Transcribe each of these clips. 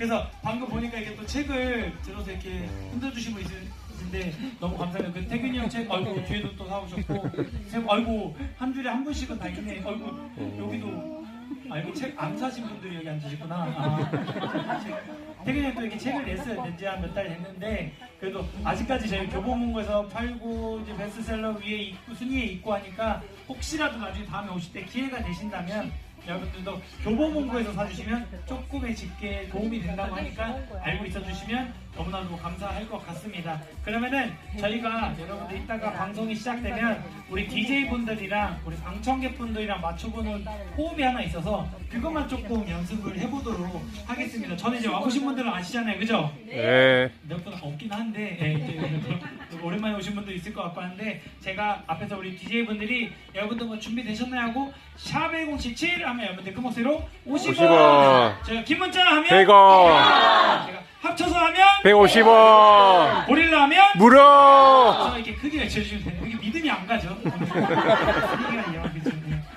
그래서 방금 보니까 이게 또 책을 들어서 이렇게 흔들어주신 분 있으신데 너무 감사해요. 그 태균이 형 책, 아이고 뒤에도 또 사오셨고, 책, 아이고 한 줄에 한 분씩은 다 있네. 아이고 여기도. 아이고 책 안 사신 분들이 여기 앉으셨구나. 아, 책. 태균이 형또 이렇게 책을 냈어요. 낸지 한 몇 달 됐는데 그래도 아직까지 저희 교보문고에서 팔고 이제 베스트셀러 위에 있고 순위에 있고 하니까 혹시라도 나중에 다음에 오실 때 기회가 되신다면 여러분들도 교보문고에서 사주시면 조금의 집계에 도움이 된다고 하니까 알고 있어주시면 너무나도 감사할 것 같습니다. 그러면은 저희가 여러분들 이따가 방송이 시작되면 우리 DJ 분들이랑 우리 방청객 분들이랑 맞춰보는 호흡이 하나 있어서 그것만 조금 연습을 해보도록 하겠습니다. 저는 이제 와보신 분들은 아시잖아요, 그죠? 네. 몇 분 없긴 한데 예, 이제 오랜만에 오신 분도 있을 것 같고 한데 제가 앞에서 우리 DJ 분들이 여러분들 뭐 준비되셨나요 하고 샵1077 하면 여러분들 큰 목소리로 50원, 50원. 제가 긴 문자 하면 100원. 제가 합쳐서 하면 150원. 고릴라 하면 무료. 저 이렇게 크게 외쳐주시면 돼요. 여기 믿음이 안 가죠.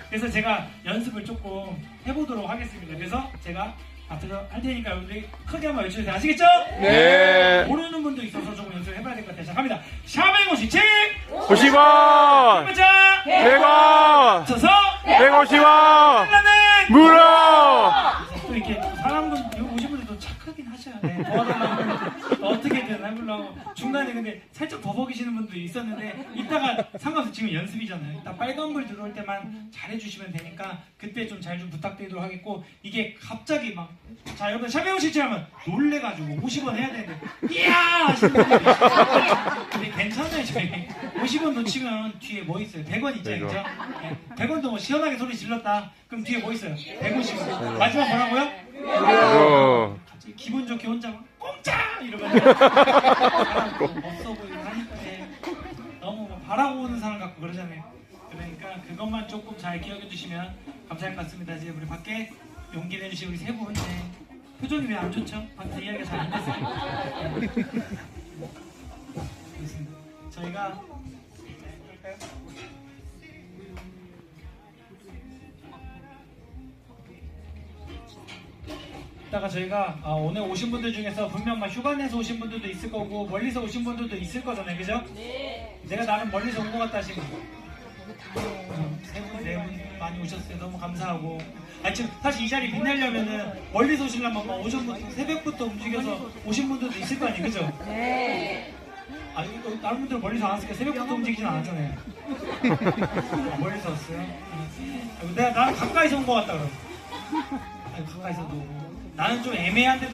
그래서 제가 연습을 조금 해보도록 하겠습니다. 그래서 제가 앞에서 할 테니까 여러분들이 크게 한번 외쳐주세요. 아시겠죠? 네. 모르는 분도 있어서 조금 연습을 해봐야 될 것 같아요. 자, 갑니다. 샤베 57! 50원. 문자! 100원. 쳐서 150원. 하나는 무료. 또 이렇게 사람분 오신 분들도 착하긴 하셔야 돼. 도와달라고 어떻게든 해보려고 중간에 근데 살짝 버벅이시는 분도 있었는데 이따가 상관없어 지금 연습이잖아요. 이따 빨간불 들어올 때만 잘해주시면 되니까 그때 좀 잘 좀 부탁드리도록 하겠고 이게 갑자기 막 자 여러분 샤베오 실체하면 놀래가지고 50원 해야 되는데 이야 하시는 분들이 있어요. 근데 괜찮아요 저희 50원 놓치면 뒤에 뭐 있어요 100원 있죠 100원. 그죠? 네. 100원도 뭐 시원하게 소리 질렀다 그럼 뒤에 뭐 있어요 150원 마지막 뭐라고요? 무료. 갑자기 기분 좋게 혼자 막 이러면서 없어 보이고 하니까 예. 너무 뭐 바라고 오는 사람 같고 그러잖아요. 그러니까 그것만 조금 잘 기억해 주시면 감사할 것 같습니다. 이제 우리 밖에 용기 내주신 우리 세 분. 네. 표정이 왜 안 좋죠? 밖에서 이야기가 잘 안 됐어요. 네. 저희가 이따가 저희가 아, 오늘 오신 분들 중에서 분명 막 휴가 내서 오신 분들도 있을 거고 멀리서 오신 분들도 있을 거잖아요, 그죠? 네. 내가 나는 멀리서 온 것 같다 하시고 세분 네 분 많이 오셨어요. 너무 감사하고. 아 지금 사실 이 자리 빛내려면은 멀리서 오시려면 막 오전부터 새벽부터 움직여서 오신 분들도 있을 거 아니에요, 그죠? 네. 아 이거 다른 분들 멀리서 안 왔으니까 새벽부터 움직이진 않았잖아요. 아, 멀리서 왔어요. 아, 내가 나는 가까이서 온 것 같다 그럼. 아니, 가까이서도 나는 좀 애매한데